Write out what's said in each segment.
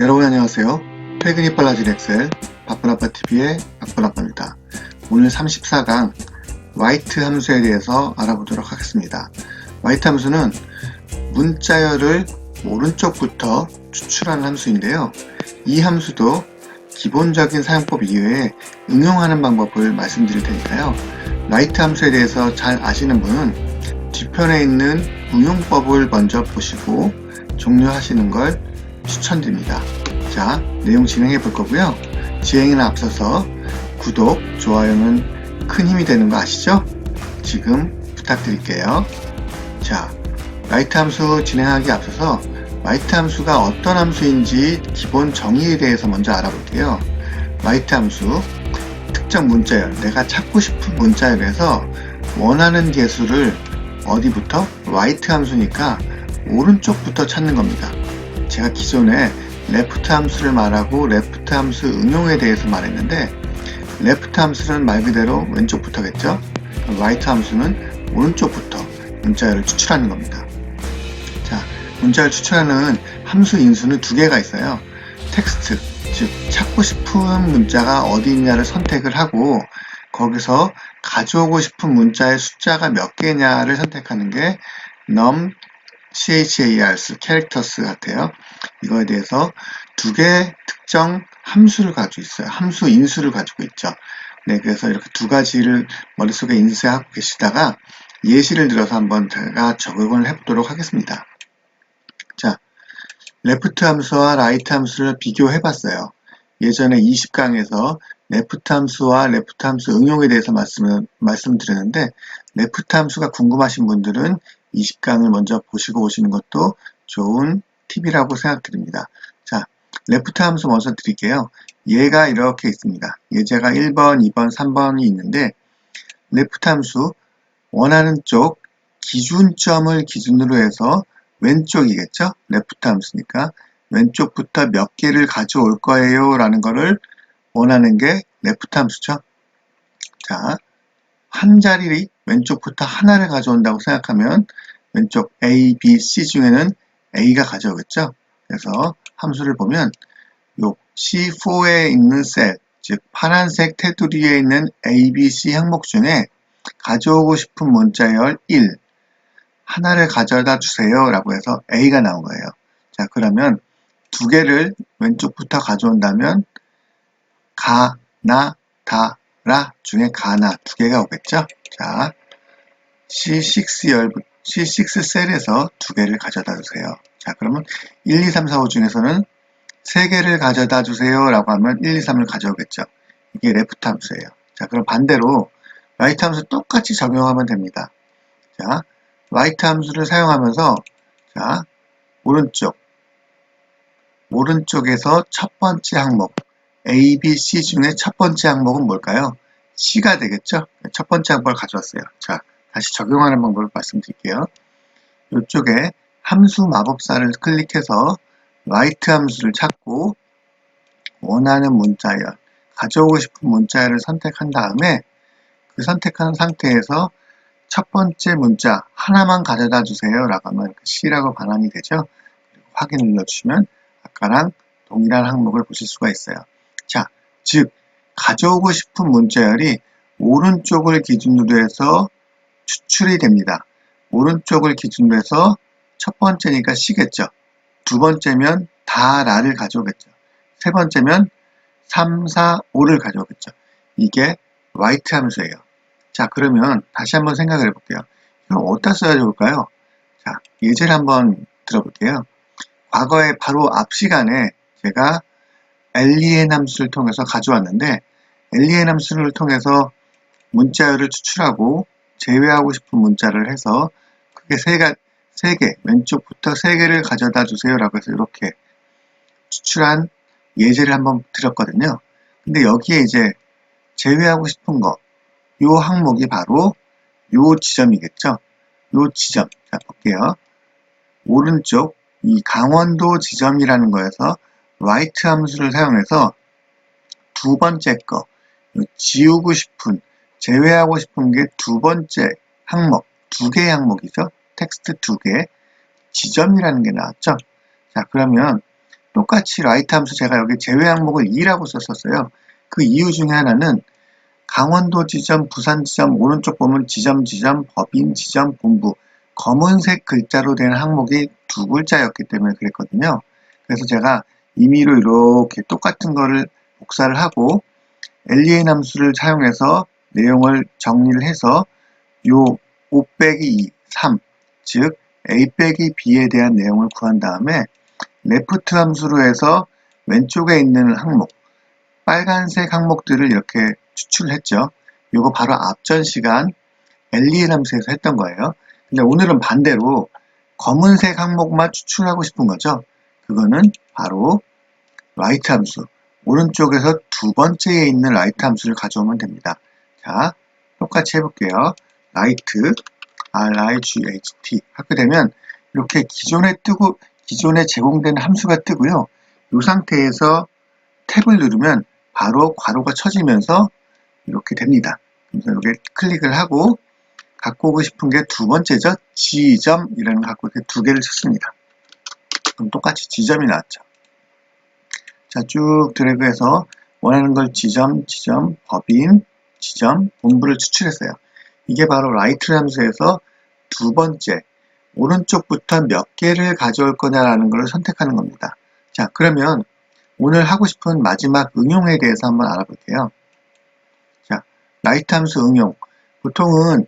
여러분 안녕하세요. 퇴근이 빨라진 엑셀 바쁜 아빠TV의 바쁜 아빠입니다. 오늘 34강 와이트 함수에 대해서 알아보도록 하겠습니다. 와이트 함수는 문자열을 오른쪽부터 추출하는 함수인데요. 이 함수도 기본적인 사용법 이외에 응용하는 방법을 말씀드릴 테니까요. 와이트 함수에 대해서 잘 아시는 분은 뒤편에 있는 응용법을 먼저 보시고 종료하시는 걸 추천드립니다. 자, 내용 진행해 볼 거고요. 진행에 앞서서 구독, 좋아요는 큰 힘이 되는 거 아시죠? 지금 부탁드릴게요. 자, 라이트 함수 진행하기 앞서서 라이트 함수가 어떤 함수인지 기본 정의에 대해서 먼저 알아볼게요. 라이트 함수, 특정 문자열, 내가 찾고 싶은 문자열에서 원하는 개수를 어디부터? 라이트 함수니까 오른쪽부터 찾는 겁니다. 제가 기존에 레프트 함수를 말하고 레프트 함수 응용에 대해서 말했는데 레프트 함수는 말 그대로 왼쪽부터겠죠? 라이트 함수는 오른쪽부터 문자열을 추출하는 겁니다. 자, 문자열 추출하는 함수 인수는 두 개가 있어요. 텍스트, 즉 찾고 싶은 문자가 어디 있냐를 선택을 하고 거기서 가져오고 싶은 문자의 숫자가 몇 개냐를 선택하는 게 num chars, characters 같아요. 이거에 대해서 두 개의 특정 함수를 가지고 있어요. 함수 인수를 가지고 있죠. 네, 그래서 이렇게 두 가지를 머릿속에 인수하고 계시다가 예시를 들어서 한번 제가 적용을 해보도록 하겠습니다. 자, 레프트 함수와 라이트 함수를 비교해 봤어요. 예전에 20강에서 레프트 함수와 레프트 함수 응용에 대해서 말씀을, 말씀드렸는데 레프트 함수가 궁금하신 분들은 20강을 먼저 보시고 오시는 것도 좋은 팁이라고 생각드립니다. 자, 레프트 함수 먼저 드릴게요. 얘가 이렇게 있습니다. 예제가 1번, 2번, 3번이 있는데 레프트 함수 원하는 쪽 기준점을 기준으로 해서 왼쪽이겠죠? 레프트 함수니까 왼쪽부터 몇 개를 가져올 거예요 라는 거를 원하는 게 레프트 함수죠. 자, 한 자리 왼쪽부터 하나를 가져온다고 생각하면 왼쪽 A, B, C 중에는 A가 가져오겠죠. 그래서 함수를 보면 요 C4에 있는 셀, 즉 파란색 테두리에 있는 A, B, C 항목 중에 가져오고 싶은 문자열 1 하나를 가져다 주세요 라고 해서 A가 나온 거예요. 자 그러면 두 개를 왼쪽부터 가져온다면 가, 나, 다, 라 중에 가나 두 개가 오겠죠? 자, C6 열, C6 셀에서 두 개를 가져다 주세요. 자, 그러면 1, 2, 3, 4, 5 중에서는 세 개를 가져다 주세요 라고 하면 1, 2, 3을 가져오겠죠. 이게 레프트 함수예요. 자, 그럼 반대로 라이트 함수 똑같이 적용하면 됩니다. 자, 라이트 함수를 사용하면서 자, 오른쪽 오른쪽에서 첫 번째 항목 A, B, C 중에 첫 번째 항목은 뭘까요? C가 되겠죠? 첫 번째 항목을 가져왔어요. 자, 다시 적용하는 방법을 말씀드릴게요. 이쪽에 함수 마법사를 클릭해서 라이트 함수를 찾고 원하는 문자열, 가져오고 싶은 문자열을 선택한 다음에 그 선택한 상태에서 첫 번째 문자 하나만 가져다 주세요 라고 하면 C라고 반환이 되죠. 확인 눌러주시면 아까랑 동일한 항목을 보실 수가 있어요. 자, 즉 가져오고 싶은 문자열이 오른쪽을 기준으로 해서 추출이 됩니다. 오른쪽을 기준으로 해서 첫 번째니까 C겠죠. 두 번째면 다 라를 가져오겠죠. 세 번째면 3, 4, 5를 가져오겠죠. 이게 라이트 함수예요. 자, 그러면 다시 한번 생각을 해볼게요. 그럼 어디다 써야 좋을까요? 자, 예제를 한번 들어볼게요. 과거에 바로 앞 시간에 제가 alien 함수를 통해서 가져왔는데 alien 함수를 통해서 문자열을 추출하고 제외하고 싶은 문자를 해서 크게 세, 가, 세 개, 왼쪽부터 세 개를 가져다 주세요 라고 해서 이렇게 추출한 예제를 한번 드렸거든요. 근데 여기에 이제 제외하고 싶은 거, 요 항목이 바로 요 지점이겠죠. 요 지점. 자, 볼게요. 오른쪽 이 강원도 지점이라는 거에서 라이트 함수를 사용해서 두 번째 거 지우고 싶은 제외하고 싶은 게 두 번째 항목 두 개의 항목이죠 텍스트 두 개 지점이라는 게 나왔죠 자 그러면 똑같이 라이트 함수 제가 여기 제외 항목을 2라고 썼었어요. 그 이유 중에 하나는 강원도 지점, 부산 지점, 오른쪽 보면 지점, 지점, 법인, 지점, 본부 검은색 글자로 된 항목이 두 글자였기 때문에 그랬거든요. 그래서 제가 임의로 이렇게 똑같은 거를 복사를 하고 len 함수를 사용해서 내용을 정리를 해서 요5 빼기 2, 3, 즉 a 빼기 b에 대한 내용을 구한 다음에 레프트 함수로 해서 왼쪽에 있는 항목, 빨간색 항목들을 이렇게 추출을 했죠. 이거 바로 앞전 시간 len 함수에서 했던 거예요. 근데 오늘은 반대로 검은색 항목만 추출하고 싶은 거죠. 그거는 바로 라이트 함수. 오른쪽에서 두 번째에 있는 라이트 함수를 가져오면 됩니다. 자, 똑같이 해볼게요. 라이트, R-I-G-H-T 하게 되면 이렇게 기존에 뜨고 기존에 제공된 함수가 뜨고요. 이 상태에서 탭을 누르면 바로 괄호가 쳐지면서 이렇게 됩니다. 그래서 이렇게 클릭을 하고 갖고 오고 싶은 게 두 번째죠. 지점이라는 거 갖고 이렇게 두 개를 쳤습니다. 그럼 똑같이 지점이 나왔죠. 자, 쭉 드래그해서 원하는 걸 지점, 지점, 법인, 지점, 본부를 추출했어요. 이게 바로 라이트 함수에서 두 번째, 오른쪽부터 몇 개를 가져올 거냐라는 걸 선택하는 겁니다. 자, 그러면 오늘 하고 싶은 마지막 응용에 대해서 한번 알아볼게요. 자, 라이트 함수 응용. 보통은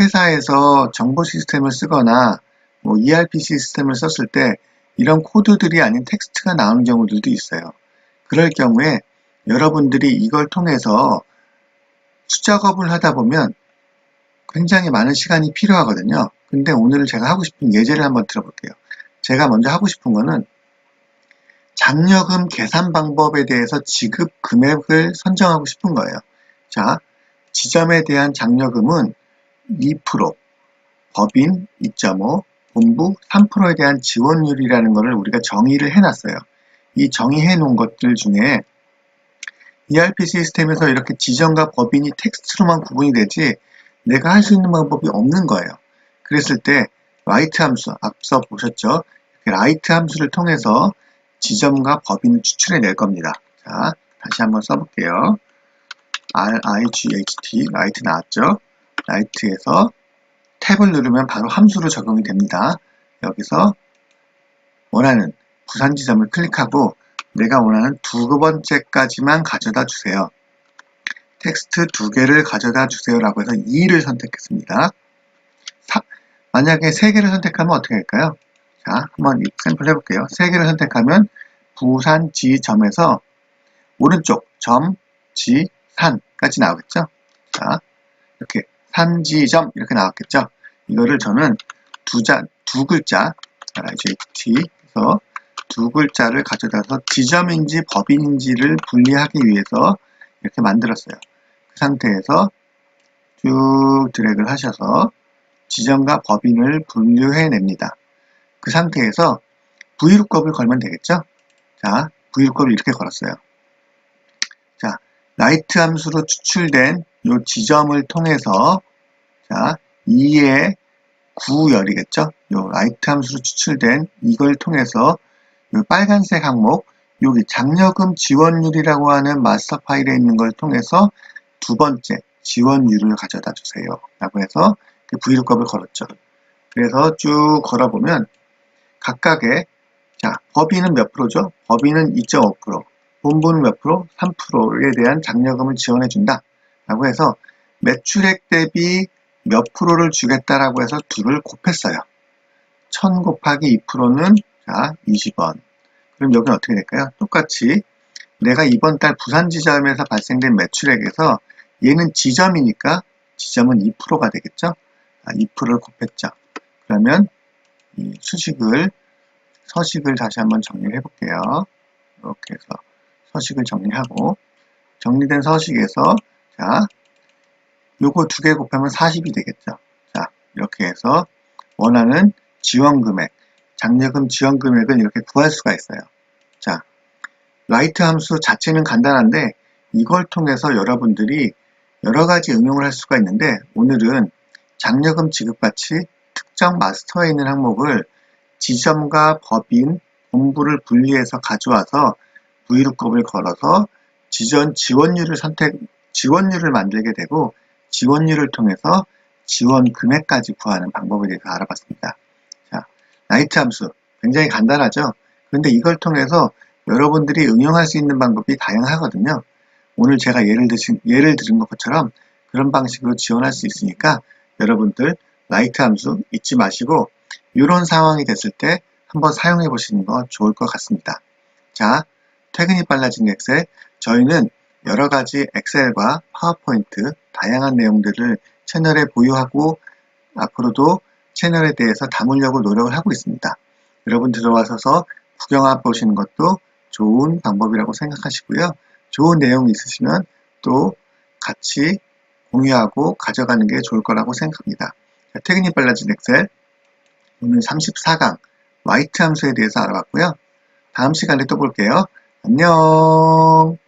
회사에서 정보 시스템을 쓰거나 뭐 ERP 시스템을 썼을 때 이런 코드들이 아닌 텍스트가 나오는 경우들도 있어요. 그럴 경우에 여러분들이 이걸 통해서 수작업을 하다 보면 굉장히 많은 시간이 필요하거든요. 근데 오늘 제가 하고 싶은 예제를 한번 들어볼게요. 제가 먼저 하고 싶은 거는 장려금 계산 방법에 대해서 지급 금액을 선정하고 싶은 거예요. 자, 지점에 대한 장려금은 2%, 법인 2.5, 본부 3%에 대한 지원율이라는 것을 우리가 정의를 해놨어요. 이 정의해 놓은 것들 중에 ERP 시스템에서 이렇게 지점과 법인이 텍스트로만 구분이 되지 내가 할 수 있는 방법이 없는 거예요. 그랬을 때 라이트 함수, 앞서 보셨죠? 라이트 함수를 통해서 지점과 법인을 추출해 낼 겁니다. 자, 다시 한번 써볼게요. R-I-G-H-T, 라이트 나왔죠? 라이트에서 탭을 누르면 바로 함수로 적용이 됩니다. 여기서 원하는 부산 지점을 클릭하고 내가 원하는 두 번째까지만 가져다 주세요. 텍스트 두 개를 가져다 주세요 라고 해서 2를 선택했습니다. 사, 만약에 세 개를 선택하면 어떻게 할까요? 자, 한번 샘플 해볼게요. 세 개를 선택하면 부산 지점에서 오른쪽 점, 지, 산까지 나오겠죠? 자, 이렇게 산지점 이렇게 나왔겠죠? 이거를 저는 두, 자, 두 글자, JT에서 두 글자를 가져다서 지점인지 법인인지를 분리하기 위해서 이렇게 만들었어요. 그 상태에서 쭉 드래그를 하셔서 지점과 법인을 분류해냅니다. 그 상태에서 브이루컵을 걸면 되겠죠? 자, 브이루컵을 이렇게 걸었어요. 자, 라이트 함수로 추출된 이 지점을 통해서 자, 2의 구열이겠죠? 이 라이트 함수로 추출된 이걸 통해서 이 빨간색 항목 여기 장려금 지원율이라고 하는 마스터 파일에 있는 걸 통해서 두 번째 지원율을 가져다 주세요. 라고 해서 브이루컵을 걸었죠. 그래서 쭉 걸어보면 각각의 자 법인은 몇 프로죠? 법인은 2.5%, 본부는 몇 프로? 3%에 대한 장려금을 지원해 준다. 라고 해서 매출액 대비 몇 프로를 주겠다라고 해서 둘을 곱했어요. 1000 곱하기 2%는 자 20원. 그럼 여기는 어떻게 될까요? 똑같이 내가 이번 달 부산 지점에서 발생된 매출액에서 얘는 지점이니까 지점은 2%가 되겠죠? 2%를 곱했죠. 그러면 이 수식을 서식을 다시 한번 정리를 해볼게요. 이렇게 해서 서식을 정리하고 정리된 서식에서 자 요거 두 개 곱하면 40이 되겠죠. 자 이렇게 해서 원하는 지원 금액 장려금 지원 금액은 이렇게 구할 수가 있어요. 자 라이트 함수 자체는 간단한데 이걸 통해서 여러분들이 여러 가지 응용을 할 수가 있는데 오늘은 장려금 지급같이 특정 마스터에 있는 항목을 지점과 법인, 공부를 분리해서 가져와서 vlookup을 걸어서 지전 지원율을 선택 지원율을 만들게 되고 지원율을 통해서 지원 금액까지 구하는 방법에 대해서 알아봤습니다. 자, 나이트 함수 굉장히 간단하죠. 그런데 이걸 통해서 여러분들이 응용할 수 있는 방법이 다양하거든요. 오늘 제가 예를 드신 예를 들은 것처럼 그런 방식으로 지원할 수 있으니까 여러분들 라이트 함수 잊지 마시고 이런 상황이 됐을 때 한번 사용해 보시는 거 좋을 것 같습니다. 자, 퇴근이 빨라진 엑셀 저희는 여러 가지 엑셀과 파워포인트 다양한 내용들을 채널에 보유하고 앞으로도 채널에 대해서 담으려고 노력을 하고 있습니다. 여러분 들어와서 구경해 보시는 것도 좋은 방법이라고 생각하시고요. 좋은 내용이 있으시면 또 같이 공유하고 가져가는 게 좋을 거라고 생각합니다. 자, 퇴근이 빨라진 엑셀 오늘 34강 화이트 함수에 대해서 알아봤고요. 다음 시간에 또 볼게요. 안녕